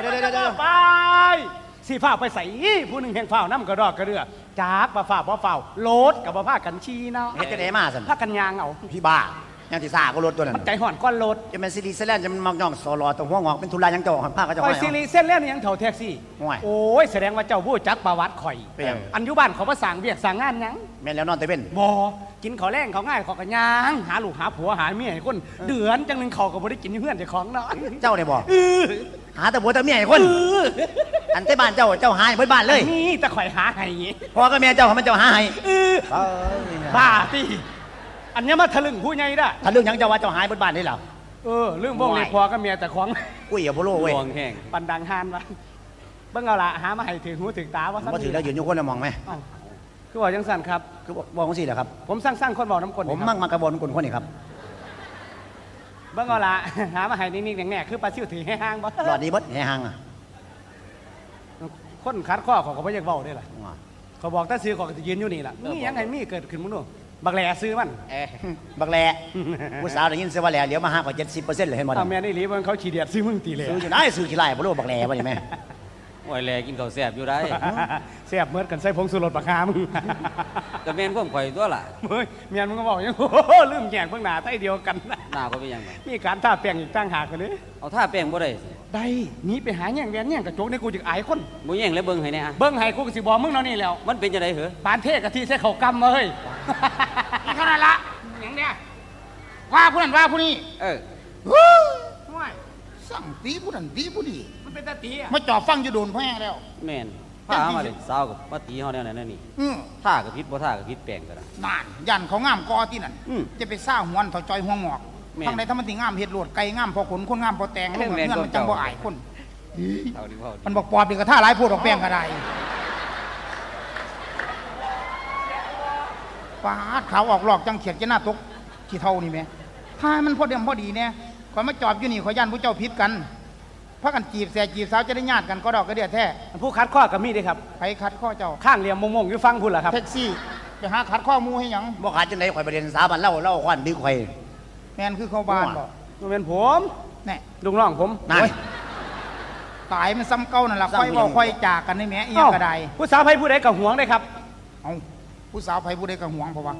เดี๋ยวเดี๋ยวเดี๋ยว ไปสีฟ้าไปใส่ผู้หนึ่งแห่งฝ้าวน้ำกระดอกกระเรือจากบ่ฟ้าบ่ฝ้าโลดกับบ่ผ้ากันชีเนาะเฮ็ดจะได้มาสันผ้ากันยางเอาพี่บ้ายังที่ซ่าก็รถตัวนั้นมันใจห่อนก้อนโลดจะเป็นซีรีส์เซเลนจะมันมักย่องโซลอตรงหัวงอกเป็นทุลายังเจ้าหันผ้าก็จะคอยห้อยซีรีส์เส้นเล่นยังเถ่าแท็กซี่ห่วยโอ้ยแสดงว่าเจ้าผู้จักประวัติข่อยเป็นหยังอันยุบ้านเขามาสั่งเวียกสั่งงานยังแม่แล้วนอนแต่เว้นบอกินข้าวแรงเขาง่ายขากันยางหาลูกหาผัวหาเมียให้คนเดือนจังหนึงเขาก็บ่ได้กินเพื่อนเจ้าของเนาะเจ้าได้บอกเออ หาแต่ผัวแต่เมียให้คนเอออันแต่บ้านเจ้าเจ้าหายเบิดบ้านเลย นี่แต่ข่อยหาให้พอก็แม่เจ้ามันเจ้าหาให้เออบ้าติอันเนี้ยมาทะลึ่งผู้ใหญ่ได้ ถ้าเรื่องหยังเจ้าว่าเจ้าหายเบิดบ้านได้เหรอเออเรื่องพวกนี้ห่วยพอก็เมียแต่ของ อุ้ยอย่าบ่รู้เว้ยลวงแห้งปันดังฮานวะเบิ่งเอาละหามาให้ถึงหูถึงตาว่าบ่ถือแล้วยืนอยู่คนละมองไหมเอ้าคือว่าจังสันครับ คือบอกบอกสิเหรอครับ ผมสร้างสร้างคนบอกน้ำกลผมนี่ครับมั่งมากระบวนคนคนนี้ครับ เบิ่งเอาละ หามาให้นิ่งๆแน่ๆคือปลาซิวถือให้ห้างบ่หลอดดีเบิดแห่หางอะคนคัดข้อเของก็บ่อยากเว้าได้ล่ะเขาบอกถ้าซื้อเของก็จะยืนอยู่นี่ล่ะนี่ยังไงมีเกิดขึ้นมั้งนู่นบักแหล่ซื้อมัน เอ๊ะบักแหล่ผู้สาวได้ยินเสียว่าแหล่เหลียวมาหากว่า70%เลยเห็นบ่เอาแม่นี่หลีเบิ่งเขาขี้เดียดซื้อมึงตีเลยซื้ออยู่ไหนซื้อขี้ไล่บ่รู้บักแหล่บ่นี่แม่ โอ้ยแลกินข้าวแซ่บอยู่ได้ เสียบเมิดกันใส่ผงสุรสบักหามึงก็แม่นความข่อยตัวล่ะเฮ้ยเมียนมึงก็บอกยังโอ้โหลืมแย่งเบิ่งหน้าใต้เดียวกันนะหน้าก็เป็นหยังไงมีการท่าแปลงอีกตั้งหากกันเลยเอาท่าแป้งบ่ได้ได้หนีไปหาแย่งแหวนแย่งกระจกในกูจึงอายคน บ่แย่งแล้วเบิ่งให้แน่อะเบิ่งให้กูก็สิบอกมึงเนาะนี่แล้ว มันเป็นจังได๋เหรอปานเทศกะที่ใส่เขากำมาเฮ้ย นี่เท่านั้นละอย่างเนี้ยว่าผู้นั้นว่าผู้นี้เออห่วยสั่งตีผู้นั้นตีผู้นี้ มันเป็นตาตีอะมาจ่อฟังอยู่โดนพ่อแห้งแล้ว แม่นพามาเลยสาวกับมาตีเฮาแนวนั้นแนวนี้อืมท่าก็ผิดบ่ท่าก็ผิดแป้งก็ได้นานยันเขางามกอที่นั่นอืมจะไปซ่าหวนถอยจอยหัวงอกแม่นทางใดถ้ามันติงามเห็ดโหลดไก่งามพอขนคนงามพอแตงแม่ลูกนแม่นเงื่อนมันจังเจ้าบ่อายคน เอาดิเว้าดิมันบอกปอบดีกระท่าหลายพูดออกแป้งกระไดฟาดขาวออกหลอกจังเขียดจะหน้าตกขี้เท่านี่แหม่ถ้ามันพอเดียมพอดีเนี่ยขอยมาจอบอยู่นี่ขอยยันผู้เจ้าพิษกัน พากันจีบแสจีบสาวจะได้ญาติกันก็ดอกก็เดียแท้ผู้คัดข้อกับมีเด้ครับไปคัดข้อเจ้า ข้างเหลี่ยมมงๆอยู่ฟังพุ่นล่ะครับแท็กซี่ไปหาคัดข้อหมูให้หยังบ่ขาดจังได๋ข่อยไปเรียนสาบันเล่าเล่าควันดึกข่อยแมนคือเข้าบ้านบ่มันเป็นผมแน่ลุงน้องผมนั่น โอ้ยตายมันซ้ำเก่านั่นล่ะซ้ำค่อยเว้ายังค่อยจากกันในแหม่อีหยังก็ได้ผู้สาวไผผู้ใดกับหวงได้ครับ เอา ผู้สาวไผผู้ใดก็หวงเพราะว่า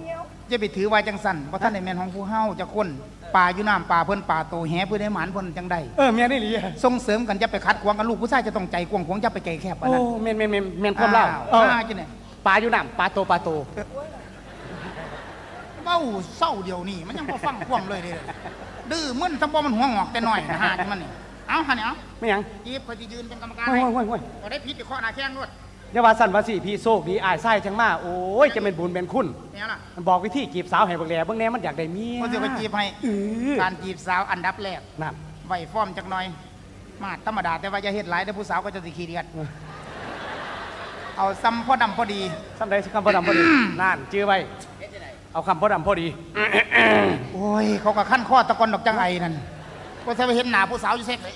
จะไปถือไว้จังสั่นบ่ท่านได้แม่นของผู้เฮาจะคนป่าอยู่น้ำป่าเพิ่นป่าโตแหเพิ่นได้หมานเพิ่นจังได้เออเมียนี่หลีอะส่งเสริมกันจะไปคัดขวางกันลูกผู้ชายจะต้องใจกว้างขวางจะไปใจแคบปานโอ้นั้นเมียนเมียนเมียนเมียนความเล่าอ้เออมาจังได๋ปลาอยู่น้ำปลาโตปลาโตเว้าเศร้าเดียวนี่มันยังบ่ฟังความเลยเด้อดื้อมึนทำบ่มันหัวงอกแต่น้อยนะหาจังมันนี่เอาหั่นนี่เอาไม่หยังจีบเขาสิยืนเป็นกรรมการโอ้ยให้โอ้ยโอ้ยบ่ได้ผิดที่ข้อหน้าแข้งด้วย อย่าว่าสั่นว่าสิพี่โชคดีอายไส้จังมาโอ้ยจะเป็นบุญเป็นคุณเนี่ยล่ะมันบอกวิธีจีบสาวให้บักแหล่เบิ่งแหน่มันอยากได้เมียก็จะไปจีบให้เออการจีบสาวอันดับแรกนั่นไหวฟอร์มจักหน่อย มาธรรมดาแต่ว่าอย่าเฮ็ดหลายเดี๋ยวผู้สาวก็จะสิขี้เดียดเออเอาซ้ำพอดำพอดีซ้ำใดคำพอดำพอดีนั่นจื้อไว้เอาคำพอดำพอดีโอ้ยเขาก็ขั้นข้อตะกอนดอกจังไอนั่นก็ถ้าไปเห็นหน้าผู้สาวอยู่เซ็กเลย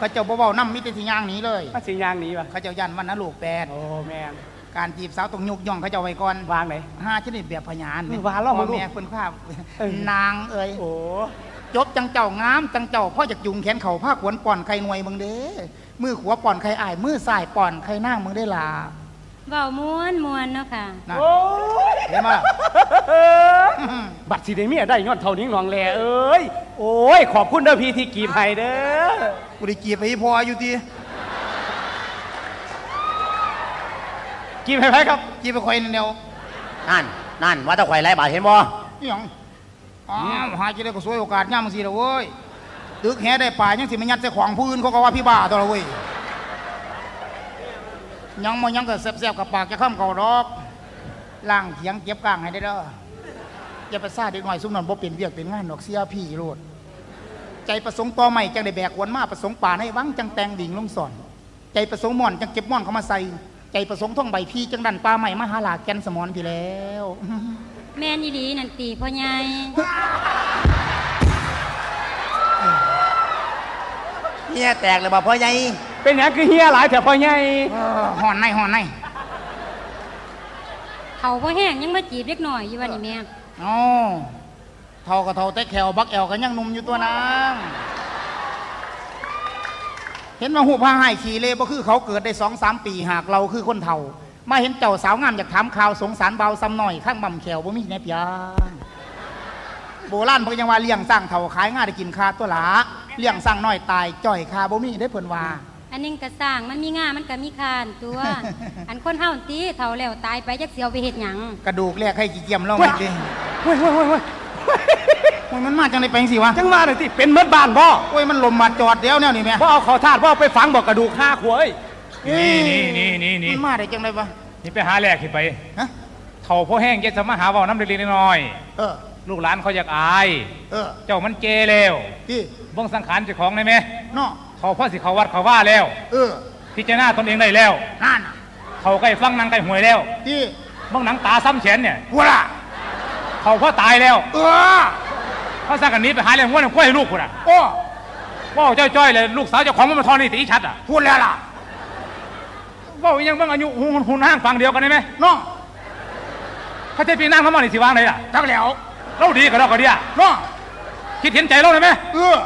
ขาเจ้าเบาๆน้ำมิตรที่ย่างหนี้เลยมาสิยางหนี้วะเขาเจ้ายันวันนะลูกแปดโอ้แมนการจีบสาวต้องยุกย่องเขาเจ้าไว้ก่อนวางไหน ห้าชนิดแบบพยานนี่ว่าเล่ามาลูกพ่อแม่เพิ่นข้าเออ นางเอ้ยโอ้จบจังเจ้างามจังเจ้าพ่อจากยุงแขนเข่าผ้าขวนป่อนไข่หน่วยมึงเด้มือขวาป่อนไข่อายมือซ้ายป่อนไข่นางมึงได้ล่ะ เว้าม้วนมวนเนาะค่ะ นะโอ้ยเห็นไหมล่ะบัตรสีได้เมียได้ยอดเท่านี้หนองแหล่เอ้ย โอ้ย ขอบคุณเด้อพี่ที่กีบให้เด้อกูได้จีบไปอีพออยู่ทีกีบให้ไผครับจีบไปคอยนั่นเดียวนั่น นั่นว่าแตะข่อยไล่บาทเห็นบ่นี่หยังอ้าวหาจะได้ก็สวยโอกาสย่ามมึงสิละเว้ยตึกแหได้ป่ายังสิมายัดใส่ของผู้อื่นเขาก็ว่าพี่บ้าตัวละเว้ย ยังมายังก็แซ่บๆกับปากจะข้ามเก่าดอกล่างเถียงเก็บกลางให้ได้เด้ออย่าไปซ่าเด็กหน่อยซุ่มนั่นบ่เป็นเวียกเป็นงานดอกเสียพี่โลดใจประสงค์ต่อใหม่จังได้แบกขวนมาประสงค์ป่าให้วังจังแตงดิ่งลงสอน ใจประสงค์หม่อนจังเก็บหม่อนเข้ามาใส่ใจประสงค์ท่องใบพี่จังดันปลาใหม่มาหาหลาแกนสมอนพี่แล้วแม่นอีหลีนั่นตีพ่อใหญ่เฮียแตกเลยบ่พ่อใหญ่เป็นหยังคือเฮียหลายแถวพ่อใหญ่เออ หอนในหอนในเขาพ่อแห้งยังมาจีบเล็กหน่อยอยู่วันนี้แม่อ๋อเท่ากับเท่าแต่แขวบักแอวกันยังหนุ่มอยู่ตัวนางเห็นว่าหูผ้าให้ขี่เล่บ่คือเขาเกิดได้สองสามปีหากเราคือคนเฒ่ามาเห็นเจ้าสาวงามอยากถามข่าวสงสารเบาซ้ำหน่อยข้างบ่ำแขวบ่มีแนบยางโบราณเพิ่นยังว่าเลี้ยงสร้างเฒ่าขายง่ายได้กินคาตัวหลาเลี้ยงสร้างน้อยตายจ่อยคาบ่มีได้เพิ่นว่า อันนึงกระสร้างมันมีง่ามันก็มีคานตัว อันคนเฮาตีเฒ่าแล้วตายไปจักเสียวไปเฮ็ดหยังกระดูกแรกให้กี่เกียมลองอีกดิเฮ้ยเฮ้ยเฮ้ยเฮ้ยโอ้ยมันมาจังได๋ไปจังซี่วะจังว่าหน่อยที่เป็นเมิดบ้านบ่โอ้ยมันลมมาจอดเดียวแนวนี่แม่บ่เอาเขอทาดบ่เอาไปฝังบอกกระดูกห้าขวเอ้ยนี่นี่นี่นี่นี่มันมาได้จังได๋วะนี่ไปหาแลกขึ้นไปฮะเท่าพ่อแห้งแกจะมาหาเว่าน้ำเล็กๆน้อยเออๆลูกหลานเขาอยากอาย เออเจ้ามันเจแล้วพี่เบิ่งสังขารเจ้าของได้ไหมเนาะ เขาพ่อสิเขาวัดเขาว่าแล้ว เออพิจารณาตนเองได้แล้วนั่นน่ะเขาใกล้ฟังนางใกล้หวยแล้วพี่เบิ่งหนังตาซ้ำแขนเนี่ยหัวล่ะเขาพ่อตายแล้วเออเขาสั่งกันหนี้ไปหาเรื่องว่าเรื่องกล้วยให้ลูกคุณอะโอ้ว่าจ้อยๆเลยลูกสาวเจ้าของมันมาทอนนี่ตีชัดอะพูดแล้วล่ะว่าอีหยังเบิ่งอายุหุ่นหุ่นห้างฟังเดียวกันได้ไหมเนาะเขาจะปีนั่งเขามานี่สิวางไหนล่ะจักแล้ว เราดีกับเราก็ดีอะเนาะคิดเห็นใจเราเลยไหมเออ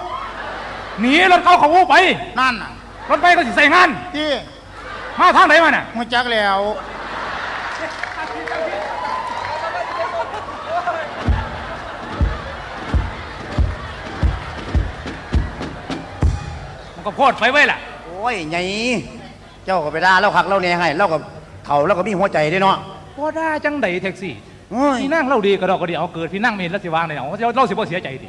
หนีรถเขาเขาวูไป นั่นน่ะรถไปก็สิใส่งานพี่มาทางไหนมาน่ะหัวจักแล้วมันก็โพดไปไว้ล่ะ โอ้ยไงเจ้าก็ไปด่าเราคักเราเนี่ยให้เราก็เขาเราก็มีหัวใจเด้เนาะว่าได้จังไดแท็กซี่โอ้ยพี่นั่งเราดีก็ดอกก็ดีเอาเกิดพี่นั่งมีแล้วสิวางไหนเอาเราเราสิบ่เสียใจดิ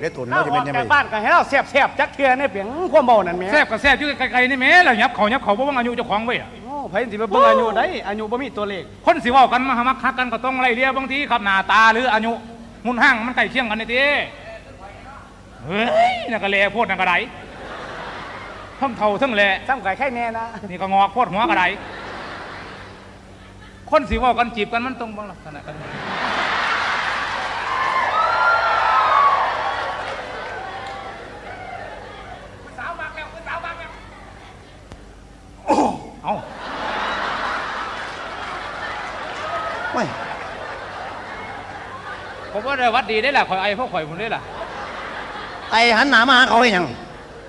เด้ตุนเราเราจะอเป็อนกยังจากไงบ้านก็ให้เราแซ่บๆจักเทื่อในเปียงความเบานั่นแหม่แซ่บก็แซ่บอยู่ไกลๆนี่แหม่แล้วยับเขายับเขาบ่ว่างอายุเจ้าของไว้อะโอ้ไผสิไปเบิ่งอายุได้อายุบ่มีตัวเลขคนสิเว้ากันมาหามักคักกันก็ต้องไล่เลียบางทีครับหน้าตาหรืออายุหุ่นห้างมันใกล้เคียงกันนี่ติเฮ้ยน่ะก็แลโพดน่ะก็ได้ทั้งเท่าทั้งแลซ้ำไก่ไข่แน่นะนี่ก็งอกโพดหัวก็ได้คนสิเว้ากันจีบกันมันต้องเบิ่งลักษณะกัน เอา โอ้ย ผมว่าได้วัดดีได้แหละข่อยไอ้พวกข่อยผมได้ล่ะไอ้หันหน้ามาหาเขาให้หยัง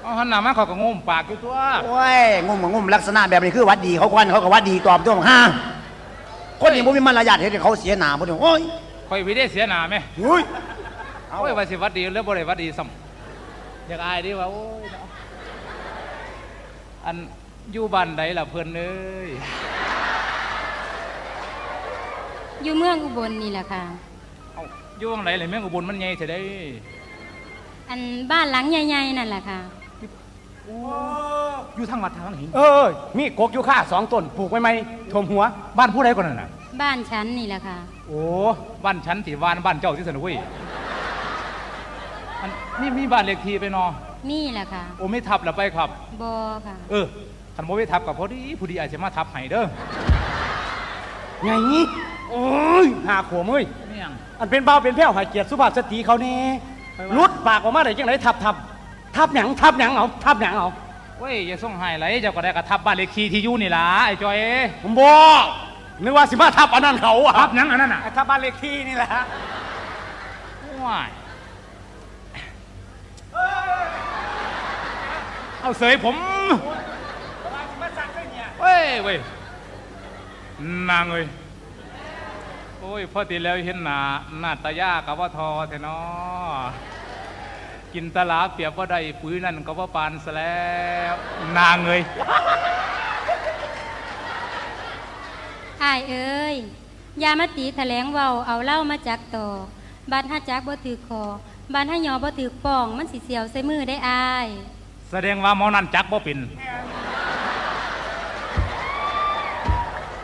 เอาหันหน้ามาเขาก็งุ่มปากอยู่ตัวโอ้ยงุ่มก็งุ่มลักษณะแบบนี้คือวัดดีเขาควันเขาก็วัดดีตอบตัวของห้าคนนี้บ่มีมารยาทเฮ็ดให้เขาเสียหน้าบ่เนี่ยโอ้ยข่อยวิได้เสียหน้าไหมเฮ้ยโอ้ยว่าสิวัดดีแล้วบ่ได้วัดดีซ้ำอยากอายดีว่าโอ้ยเนาะอันอยู่บ้านใดล่ะเพิ่นเอ้ยอยู่เมืองอุบลนี่แหละค่ะ เอา อยู่ทางไหนเลยแม่งอุบลมันใหญ่เสียได้อันบ้านหลังใหญ่ๆนั่นแหละค่ะ อยู่ทางวัดทางหินเออ มีกกอยู่ค่าสองต้นปลูกไว้ไหมท่วมหัว บ้านผู้ใดก่อนนั่นน่ะ บ้านฉันนี่แหละค่ะ โอ้บ้านฉันสิบ้านบ้านเจ้าที่สนุกเว้ยอันนี่มีบ้านเลขที่ไปเนอนี่แหละค่ะโอ้ไม่ทับแล้วไปครับ บอค่ะ เออคันบ่ไปทับกับพอดีผู้ดีอาจจะมาทับให้เด้อ ไงโอ้ยหาขวเอ้ยไม่ยังอันเป็นเบาเป็นแพ้วให้เกียรติสุภาพสตรีเขาแน่รุดปากออกมาได้จังไดทับทับทับหยังทับหยังเอาทับหยังเอาเว้ยอย่าส่งให้ไหลเจ้าก็ได้กระทับบ้านเลขที่ที่อยู่นี่ล่ะไอ้จอยผมบ่นึกว่าสิมาทับอันนั้นเขาอะทับหยังอันนั้นน่ะไอ้ทับบ้านเลขที่นี่แหละว้ายเอาเสยผมเว้ยเว้ย นางเอ้ยโอ้ยพอตีแล้วเห็นหน้าหน้าตายากับว่าทอแท้เนาะกินตะลาเปรียบว่าได้ปุ๋ยนั่นก็ว่าปานซะแล้วนางเอ้ยอายเอ้ยอยามาตีแถลงเว้าเอาเหล่ามาจักต่อบ้านห้าจักบ่ถือคอบ้านห้ายอบ่ถือป่อง มันสิเสียวใส่มือได้อาย แสดงว่าหมอนั่นจักบ่เป็น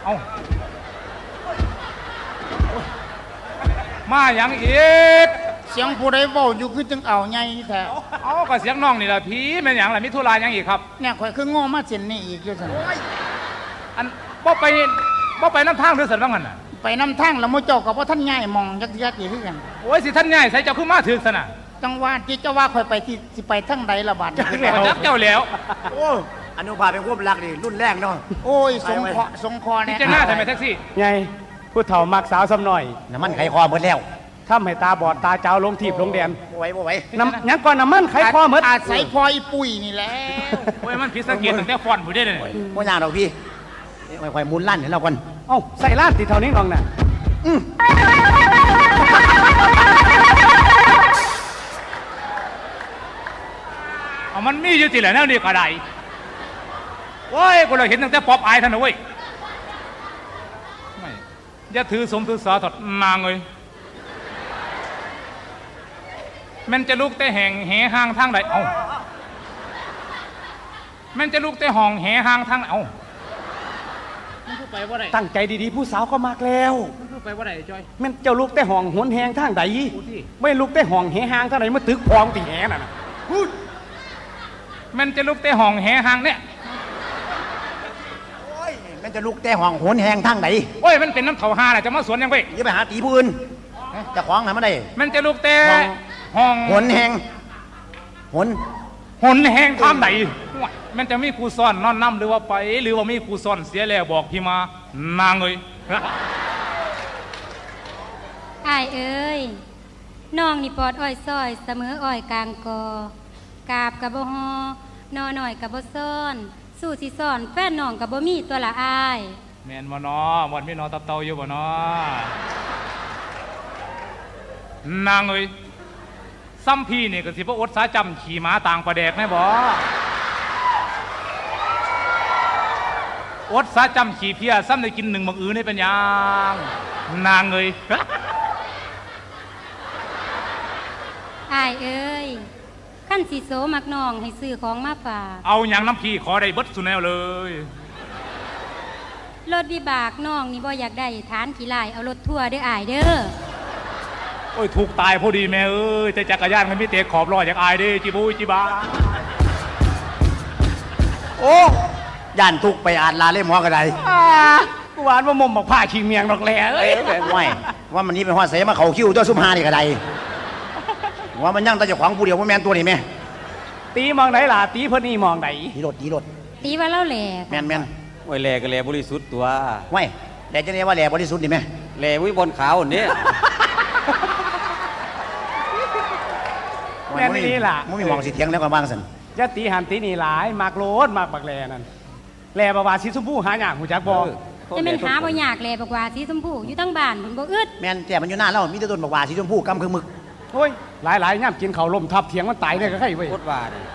เอามาอย่างอีก เสียงผู้ใดเว้าอยู่คือจังเอาใหญ่แท้เอาก็เสียงน้องนี่แหละผีแม่นหยังล่ะมิธุระหยังอีกครับ เนี่ยข่อยคือโง่มาเส้นนี้อีกอยู่ซั่นอันบ่ไปบ่ไปน้ำทางหรือสันว่างั้นน่ะไปนำทางแล้วมื้อเจ้าก็บ่ทันย้ายหมองจักยักอีกคือกันโอ้ยสิท่านง่ายใส่เจ้าขึ้นมาถึกสนะจังว่าที่เจ้าว่าข่อยไปที่สิไปทางใดละบาดนี้ จักเจ้าแล้ว โอ้ อนุภาพเป็นความรักนี่รุ่นแรกเนาะ โอ้ยสงเคราะห์สงเคราะห์นี่แน่จะหน้าทำไมแท็กซี่ ไงผู้เฒ่ามักสาวซ้ำหน่อยน้ำมันไขคอหมดแล้วโทำให้ตาบอดตาเจ้าลงทีบลงแดนบ่ไหวบ่ไหวน้ำยังก่อนน้ำมันไขคอหมดอาศัยพออีปุ้ยนี่แหละโอ้ยมันผิดสังเกตตั้งแต่ฟอนต์ผู้ได้เลยบ่ยากดอกพี่ค่อยๆหมุนลั่นให้เราก่อนเอ้าใส่ล้านติดเท่านี้น้องน่ะเอามันมีอยู่ที่ไหนแนวนี้ก็ได้ โอ้ยกูเลยเห็นตั้งแต่ป๊อปอายท่านนะเว้ยไม่อย่าถือสมถือสาถอดนางเลยมันจะลุกแต่แห่งแหห่างทางใดเอ้ามันจะลุกแต่ห้องแหห่างทางไหนเอ้ามันคือไปว่าไรตั้งใจดีๆ ผู้สาวก็มากแล้วมันคือไปว่าไหนจอยแมันเจ้าลูกแต่ห้องหวนแหงทางใดพูดสิไม่ลูกแต่ห้องแหหางทางใดมาตึกพร้อมตีแหน่ะนะมันจะลุกแต่ห้องแหห่างเนี่ยโอ้ยมัน จะลุกแต่ห้องโหนแหงทางไหนโอ้ยมันเป็นน้ำเถาหาแหละจะมาสวนยังเว้ยอย่าไปหาตีผู้อื่นเจะขวางไหนมาได้ มันจะลุกแต่ห้องห้องโหนแหงโหนหนแหงทางไหนโอ้ยมันจะมีครูซ่อนนอนน้ำหรือว่าไป หรือว่ามีครูซ่อนเสียแล้วบอกพี่มานางเลยอายเอ้ยน้องนี่ปอดอ้อยซอย เสมออ้อยกลางกอกาบกับบ่ฮอนอหน่อยกับบ่ซ่อน สู้สิซ่อนแฟนน้องกับบ่มีตัวละอาย แมนบ่นอวันมีนอตับเตาอยู่บ่นอนางเลยซ้ำพี่นี่ก็สิบ่อดสาจำขี่ม้าต่างประแดกแน่บ่อดสาจำขี่เพียซ้ำได้กินหนึ่งบักอือนี่เป็นหยังนางเลยอายเอ้ย ขั้นสีโสมักน้องให้ซื้อของมาฝากเอาอย่างน้ำพี่ขอได้เบิดสุแนวเลย รถวิบากน้องนี่บ่อยากได้ฐานขี่ลายเอารถทั่วร์เด้ออายเด้อโอ้ยถูกตายพอดีแม่เอ้ยแต่จักรยานมันมีเตะขอบลอยจากอายเด้จิบูยจิบาโอ้ย่านทุกไปอ่านลาเล่มหัวกระไดอ่ากูหวานว่ามอมบอกผ้าชิงเมียงดอกแหล่เอ้ยไม่ว่ามันนี้เป็นหัวเสมาเขาคิ้วตัวซุ่มหานี่กระได ว่ามันยังแต่เจ้าของผู้เดียวว่าแมนตัวนี่แม่ตีมองไหนล่ะตีเพิ่นนี่มองไหนตีรถตีรถตีว่าเล่าแหลกแมนแมนโอ้ยแหล่ก็แหล่บริสุทธิ์ตัวไว้แต่จะเรียกว่าแหล่บริสุทธิ์นี่แม่แหล่วิบนขาวอันนี้แม่นนี่ล่ะมันมีหมองสิเถียงแล้วก็บ้างสันอย่าตีหันตีนี่หลายมากโลดมากบักแลนั่นแลบาวาสีชมพูหาอย่างหูจักบ่จะเป็นหาบ่ยากแหลบอกว่าสีชมพูอยู่ตั้งบ้านผนบ่อึดแมนแต่มันอยู่หน้าเรามีแต่ต้นบักหว่าสีชมพูกำคือหมึก โอ้ยหลายหลายๆย่ำกินเขาวลมทับเถียงมันตายเลยก็ใครเว้ยโคตรว่าเนี่ย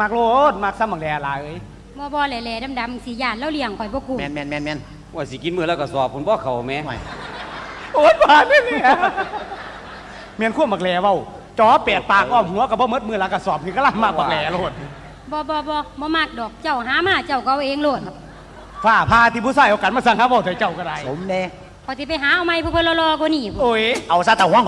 มากโลดมากซ้ำบักแลหลายเอ้ยบ่บ่แหล่ๆดำๆสีหยานแล้วเลี้ยงข่อยบ่กูแมนแมนแมนแมนว่าสิกินมือแล้วก็สอบผมบ่เขาแม่ไม่โอ๊ยบาดเลยเนี่ยเมียนขั้วบักแลเว้าจอแปดปากอ้อมหัวกับบ่มดมือละกระสอบนี่ก็ล่ำมากบักแลโลดบ่บ่บ่บ่มากดอกเจ้าหามาเจ้าก็เอาเองโลดฝ้าพาที่ผู้ชายเอากันมาสั่งหาบ่เถอะเจ้าก็ได้สมแน่ขอยสิไปหาเอาไม้เพื่อๆรอๆกว่านี้พุ่นโอ้ย เอาซะแต่หัวหอก